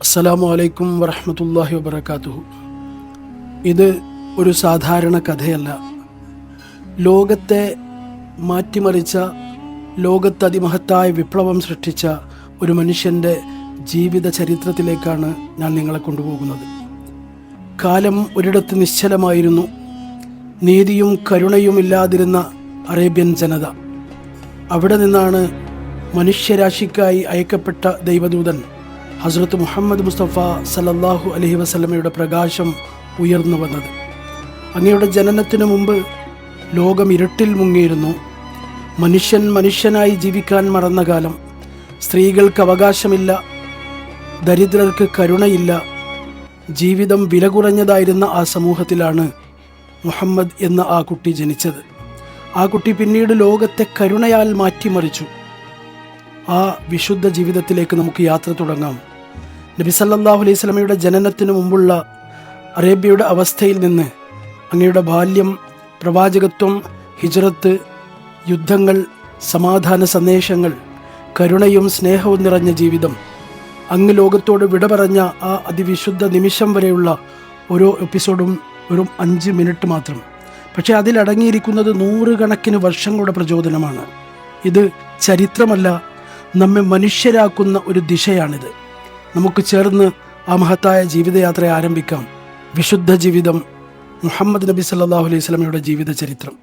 അസ്സലാമു അലൈക്കും വറഹമത്തല്ലാഹി വബർക്കാത്തുഹു ഇത് ഒരു സാധാരണ കഥയല്ല. ലോകത്തെ മാറ്റിമറിച്ച ലോകത്ത് അതിമഹത്തായ വിപ്ലവം സൃഷ്ടിച്ച ഒരു മനുഷ്യന്റെ ജീവിത ചരിത്രത്തിലേക്കാണ് ഞാൻ നിങ്ങളെ കൊണ്ടുപോകുന്നത്. കാലം ഒരിടത്ത് നിശ്ചലമായിരുന്നു. നീതിയും കരുണയും ഇല്ലാതിരുന്ന അറേബ്യൻ ജനത. അവിടെ നിന്നാണ് മനുഷ്യരാശിക്കായി അയക്കപ്പെട്ട ദൈവദൂതൻ ഹസ്രത്ത് മുഹമ്മദ് മുസ്തഫ സലല്ലാഹു അലഹി വസ്ലമയുടെ പ്രകാശം ഉയർന്നു വന്നത്. അങ്ങയുടെ ജനനത്തിനു മുമ്പ് ലോകം ഇരുട്ടിൽ മുങ്ങിയിരുന്നു. മനുഷ്യൻ മനുഷ്യനായി ജീവിക്കാൻ മറന്ന കാലം. സ്ത്രീകൾക്ക് അവകാശമില്ല ദരിദ്രർക്ക് കരുണയില്ല. ജീവിതം വില കുറഞ്ഞതായിരുന്ന ആ സമൂഹത്തിലാണ് മുഹമ്മദ് എന്ന ആ കുട്ടി ജനിച്ചത്. ആ കുട്ടി പിന്നീട് ലോകത്തെ കരുണയാൽ മാറ്റിമറിച്ചു. ആ വിശുദ്ധ ജീവിതത്തിലേക്ക് നമുക്ക് യാത്ര തുടങ്ങാം. നബി സല്ലല്ലാഹു അലൈഹി സ്വലമയുടെ ജനനത്തിനു മുമ്പുള്ള അറേബ്യയുടെ അവസ്ഥയിൽ നിന്ന് അങ്ങയുടെ ബാല്യം പ്രവാചകത്വം ഹിജ്റത്ത് യുദ്ധങ്ങൾ സമാധാന സന്ദേശങ്ങൾ കരുണയും സ്നേഹവും നിറഞ്ഞ ജീവിതം അങ്ങ് ലോകത്തോട് വിട പറഞ്ഞ ആ അതിവിശുദ്ധ നിമിഷം വരെയുള്ള ഓരോ എപ്പിസോഡും വെറും അഞ്ച് മിനിറ്റ് മാത്രം. പക്ഷേ അതിലടങ്ങിയിരിക്കുന്നത് നൂറുകണക്കിന് വർഷങ്ങളുടെ പ്രചോദനമാണ്. ഇത് ചരിത്രമല്ല നമ്മെ മനുഷ്യരാക്കുന്ന ഒരു ദിശയാണിത്. നമുക്ക് ചേർന്ന് ആ മഹത്തായ ജീവിതയാത്ര ആരംഭിക്കാം. വിശുദ്ധ ജീവിതം മുഹമ്മദ് നബി സല്ലാഹു അലൈഹി സ്വലമയുടെ ജീവിത ചരിത്രം.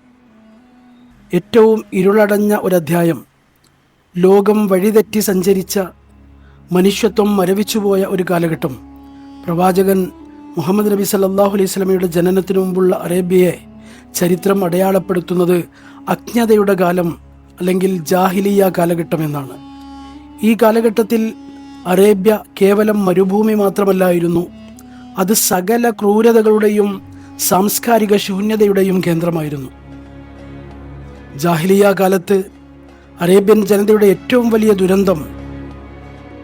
ഏറ്റവും ഇരുളടഞ്ഞ ഒരധ്യായം ലോകം വഴിതെറ്റി സഞ്ചരിച്ച മനുഷ്യത്വം മരവിച്ചുപോയ ഒരു കാലഘട്ടം. പ്രവാചകൻ മുഹമ്മദ് നബി സല്ലാഹു അലൈഹി സ്വലമയുടെ ജനനത്തിനു മുമ്പുള്ള അറേബ്യയെ ചരിത്രം അടയാളപ്പെടുത്തുന്നത് അജ്ഞതയുടെ കാലം അല്ലെങ്കിൽ ജാഹിലിയ കാലഘട്ടം എന്നാണ്. ഈ കാലഘട്ടത്തിൽ അറേബ്യ കേവലം മരുഭൂമി മാത്രമല്ലായിരുന്നു. അത് സകല ക്രൂരതകളുടെയും സാംസ്കാരിക ശൂന്യതയുടെയും കേന്ദ്രമായിരുന്നു. ജാഹിലിയ കാലത്ത് അറേബ്യൻ ജനതയുടെ ഏറ്റവും വലിയ ദുരന്തം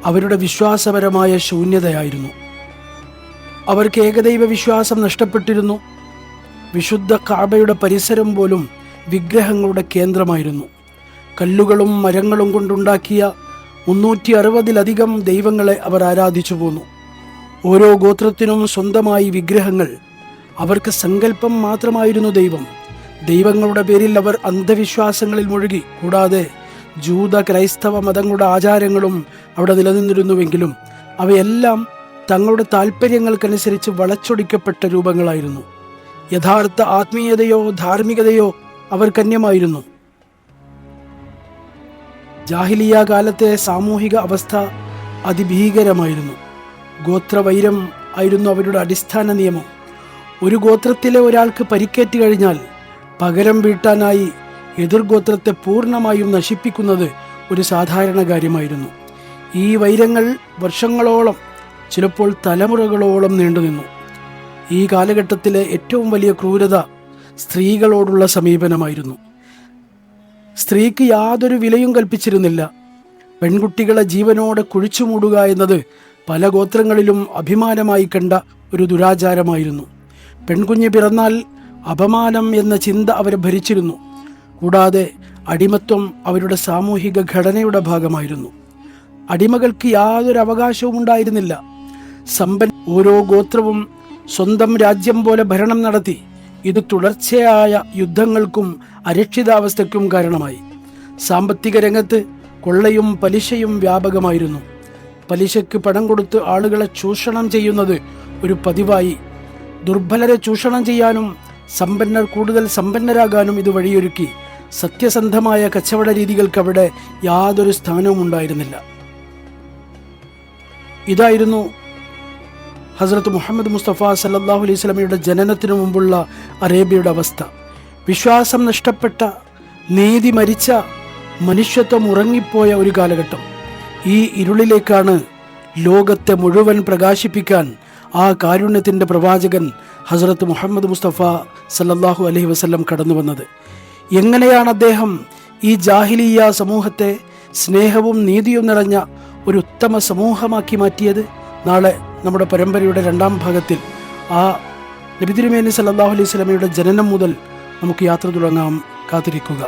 അവരുടെ വിശ്വാസപരമായ ശൂന്യതയായിരുന്നു. അവർക്ക് ഏകദൈവ വിശ്വാസം നഷ്ടപ്പെട്ടിരുന്നു. വിശുദ്ധ കാബയുടെ പരിസരം പോലും വിഗ്രഹങ്ങളുടെ കേന്ദ്രമായിരുന്നു. കല്ലുകളും മരങ്ങളും കൊണ്ടുണ്ടാക്കിയ മുന്നൂറ്റി അറുപതിലധികം ദൈവങ്ങളെ അവർ ആരാധിച്ചു പോന്നു. ഓരോ ഗോത്രത്തിനും സ്വന്തമായി വിഗ്രഹങ്ങൾ. അവർക്ക് സങ്കല്പം മാത്രമായിരുന്നു ദൈവം. ദൈവങ്ങളുടെ പേരിൽ അവർ അന്ധവിശ്വാസങ്ങളിൽ മുഴുകി. കൂടാതെ ജൂത ക്രൈസ്തവ മതങ്ങളുടെ ആചാരങ്ങളും അവിടെ നിലനിന്നിരുന്നുവെങ്കിലും അവയെല്ലാം തങ്ങളുടെ താല്പര്യങ്ങൾക്കനുസരിച്ച് വളച്ചൊടിക്കപ്പെട്ട രൂപങ്ങളായിരുന്നു. യഥാർത്ഥ ആത്മീയതയോ ധാർമ്മികതയോ അവർക്കന്യമായിരുന്നു ജാഹിലിയ കാലത്തെ സാമൂഹിക അവസ്ഥ അതിഭീകരമായിരുന്നു. ഗോത്രവൈരം ആയിരുന്നു അവരുടെ അടിസ്ഥാന നിയമം. ഒരു ഗോത്രത്തിലെ ഒരാൾക്ക് പരിക്കേറ്റ് കഴിഞ്ഞാൽ പകരം വീട്ടാനായി എതിർഗോത്രത്തെ പൂർണമായും നശിപ്പിക്കുന്നത് ഒരു സാധാരണ കാര്യമായിരുന്നു. ഈ വൈരങ്ങൾ വർഷങ്ങളോളം ചിലപ്പോൾ തലമുറകളോളം നീണ്ടുനിന്നു. ഈ കാലഘട്ടത്തിലെ ഏറ്റവും വലിയ ക്രൂരത സ്ത്രീകളോടുള്ള സമീപനമായിരുന്നു. സ്ത്രീക്ക് യാതൊരു വിലയും കൽപ്പിച്ചിരുന്നില്ല. പെൺകുട്ടികളെ ജീവനോടെ കുഴിച്ചുമൂടുക എന്നത് പല ഗോത്രങ്ങളിലും അഭിമാനമായി കണ്ട ഒരു ദുരാചാരമായിരുന്നു. പെൺകുഞ്ഞ് പിറന്നാൽ അപമാനം എന്ന ചിന്ത അവരെ ഭരിച്ചിരുന്നു. കൂടാതെ അടിമത്വം അവരുടെ സാമൂഹിക ഘടനയുടെ ഭാഗമായിരുന്നു. അടിമകൾക്ക് യാതൊരു അവകാശവും ഉണ്ടായിരുന്നില്ല. സമ്പൻ ഓരോ ഗോത്രവും സ്വന്തം രാജ്യം പോലെ ഭരണം നടത്തി ഇത് തുടർച്ചയായ യുദ്ധങ്ങൾക്കും അരക്ഷിതാവസ്ഥയ്ക്കും കാരണമായി. സാമ്പത്തിക രംഗത്ത് കൊള്ളയും പലിശയും വ്യാപകമായിരുന്നു. പലിശയ്ക്ക് പണം കൊടുത്ത് ആളുകളെ ചൂഷണം ചെയ്യുന്നത് ഒരു പതിവായി. ദുർബലരെ ചൂഷണം ചെയ്യാനും സമ്പന്നർ കൂടുതൽ സമ്പന്നരാകാനും ഇത് വഴിയൊരുക്കി. സത്യസന്ധമായ കച്ചവട രീതികൾക്ക് അവിടെ യാതൊരു സ്ഥാനവും ഉണ്ടായിരുന്നില്ല. ഇതായിരുന്നു ഹസ്രത്ത് മുഹമ്മദ് മുസ്തഫ സല്ലാഹു അലൈഹി സ്വലമയുടെ ജനനത്തിനു മുമ്പുള്ള അറേബ്യയുടെ അവസ്ഥ. വിശ്വാസം നഷ്ടപ്പെട്ട നീതി മരിച്ച മനുഷ്യത്വം ഉറങ്ങിപ്പോയ ഒരു കാലഘട്ടം. ഈ ഇരുളിലേക്കാണ് ലോകത്തെ മുഴുവൻ പ്രകാശിപ്പിക്കാൻ ആ കാരുണ്യത്തിന്റെ പ്രവാചകൻ ഹസ്രത്ത് മുഹമ്മദ് മുസ്തഫ സല്ലാഹു അലഹി വസ്ലം കടന്നു വന്നത്. എങ്ങനെയാണ് അദ്ദേഹം ഈ ജാഹിലിയ സമൂഹത്തെ സ്നേഹവും നീതിയും നിറഞ്ഞ ഒരു ഉത്തമ സമൂഹമാക്കി മാറ്റിയത്? നാളെ നമ്മുടെ പരമ്പരയുടെ രണ്ടാം ഭാഗത്തിൽ ആ നബി തിരുമേനി സല്ലല്ലാഹു അലൈഹി സ്വലമയുടെ ജനനം മുതൽ നമുക്ക് യാത്ര തുടങ്ങാം. കാത്തിരിക്കുക.